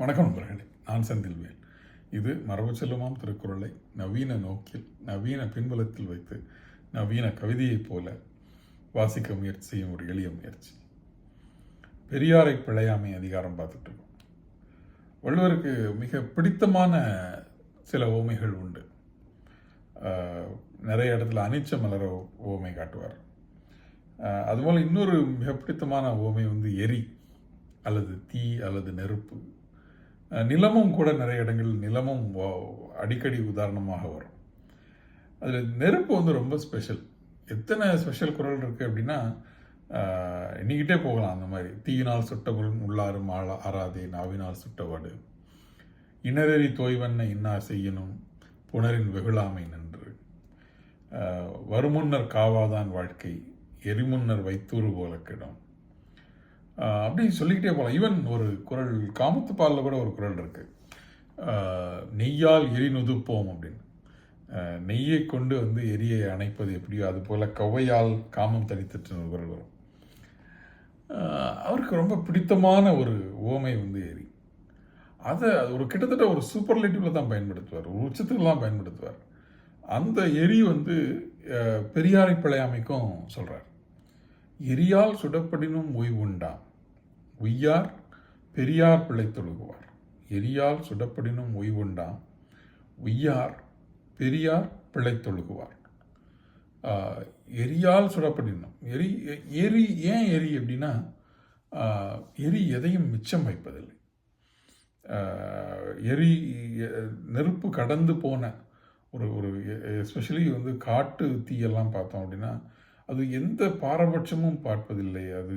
வணக்கம் நண்பர்களே நான் செந்தில்வேல். இது மரபு செல்லுமாம் திருக்குறளை நவீன நோக்கில் நவீன பின்புலத்தில் வைத்து நவீன கவிதையைப் போல வாசிக்க முயற்சி செய்யும் ஒரு எளிய முயற்சி. பெரியாரை பிழையாமை அதிகாரம் பார்த்துட்டு இருக்கோம் வள்ளுவருக்கு மிக பிடித்தமான சில ஓமைகள் உண்டு. நிறைய இடத்துல அனிச்ச மலர ஓமை காட்டுவார். அதுபோல் இன்னொரு மிக பிடித்தமான ஓமை வந்து எரி அல்லது தீ அல்லது நெருப்பு. நிலமும் கூட நிறைய இடங்களில் நிலமும் அடிக்கடி உதாரணமாக வரும். அதில் நெருப்பு வந்து ரொம்ப ஸ்பெஷல் எத்தனை ஸ்பெஷல் குரல் இருக்குது அப்படின்னா அஹ், எண்ணிக்கிட்டே போகலாம். அந்த மாதிரி தீயினால் சுட்டவரும் உள்ளாரும் ஆள ஆறாதே நாவினால் சுட்டவாடு இனரெறி தோய்வண்ண இன்னா செய்யணும் புணரின் வெகுளாமை நன்று. வருமுன்னர் காவாதான் வாழ்க்கை எரிமுன்னர் வைத்தூறு போல கிடும். அப்படி சொல்லிக்கிட்டே போகலாம் ஈவன் ஒரு குரல் காமத்து பாலில் கூட ஒரு குரல் இருக்குது நெய்யால் எரி நுதுப்போம் அப்படின்னு. நெய்யை கொண்டு வந்து எரியை அணைப்பது எப்படியோ அது போல் கவ்வையால் காமம் தனித்துட்டு ஒரு குரல் வரும். அவருக்கு ரொம்ப பிடித்தமான ஒரு ஓமை வந்து எரி. அதை அது ஒரு கிட்டத்தட்ட ஒரு சூப்பர்லேட்டிவ்ல தான் பயன்படுத்துவார். ஒரு உச்சத்துக்குலாம் பயன்படுத்துவார். அந்த எரி வந்து பெரியாரை பிழையாமைக்கும் சொல்கிறார் எரியால் சுடப்படினும் ஓய்வுண்டாம் உய்யார் பெரியார் பிழை தொழுகுவார். எரியால் சுடப்படினும் உய்வுண்டாம். உய்யார் பெரியார் பிழை தொழுகுவார். எரியால் சுடப்படினும். எரி எரி ஏன் எரி அப்படின்னா எரி எதையும் மிச்சம் வைப்பதில்லை. எரி நெருப்பு கடந்து போன ஒரு ஒரு எஸ்பெஷலி வந்து காட்டு தீயெல்லாம் பார்த்தோம் அப்படின்னா அது எந்த பாரபட்சமும் பார்ப்பதில்லை. அது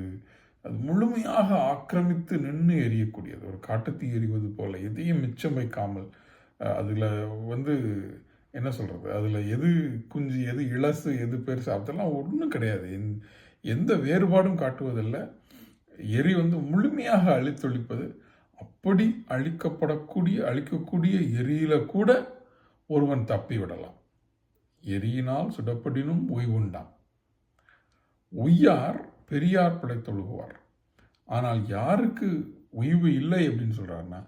அது முழுமையாக ஆக்கிரமித்து நின்று எரியக்கூடியது ஒரு காட்டுத்தீ எரிவது போல் எதையும் மிச்சம் வைக்காமல் அதில் வந்து என்ன சொல்கிறது அதில் எது குஞ்சு எது இளசு எது பெருசு அதெல்லாம் ஒன்றும் கிடையாது. எந்- எந்த வேறுபாடும் காட்டுவதில்லை. எரி வந்து முழுமையாக அழித்தொழிப்பது அப்படி அழிக்கப்படக்கூடிய அழிக்கக்கூடிய எரியில கூட ஒருவன் தப்பி விடலாம். எரியினால் சுடப்படினும் ஓய்வுண்டாம் உய்யார் பெரியார் பிழை தொழுகுவார் ஆனால் யாருக்கு உய்வு இல்லை அப்படின்னு சொல்கிறாருன்னா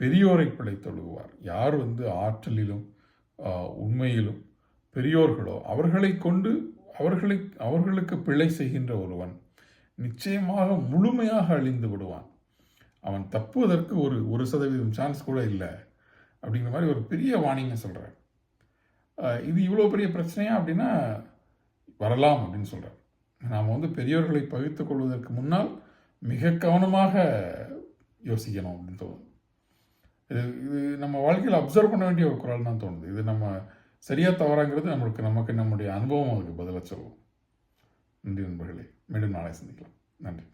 பெரியோரை பிழை தொழுகுவார் யார் வந்து ஆற்றலிலும் உண்மையிலும் பெரியோர்களோ அவர்களை கொண்டு அவர்களை அவர்களுக்கு பிழை செய்கின்ற ஒருவன் நிச்சயமாக முழுமையாக அழிந்து விடுவான். அவன் தப்புவதற்கு ஒரு ஒரு சதவீதம் சான்ஸ் கூட இல்லை அப்படிங்கிற மாதிரி ஒரு பெரிய வாணிங்க சொல்கிறார் இது இவ்வளோ பெரிய பிரச்சனையா அப்படின்னா வரலாம் அப்படின்னு சொல்கிறார் நாம் வந்து பெரியோர்களை பகிர்ந்து கொள்வதற்கு முன்னால் மிக கவனமாக யோசிக்கணும் அப்படின்னு தோணுது. இது இது நம்ம வாழ்க்கையில் அப்சர்வ் பண்ண வேண்டிய ஒரு குரல் தான் தோணுது. இது நம்ம சரியாக தவறாங்கிறது நம்மளுக்கு நமக்கு நம்முடைய அனுபவம் அதுக்கு பதிலாக சொல்லுவோம் நன்றி நண்பர்களே. மீண்டும் நாளை சந்திக்கலாம். நன்றி.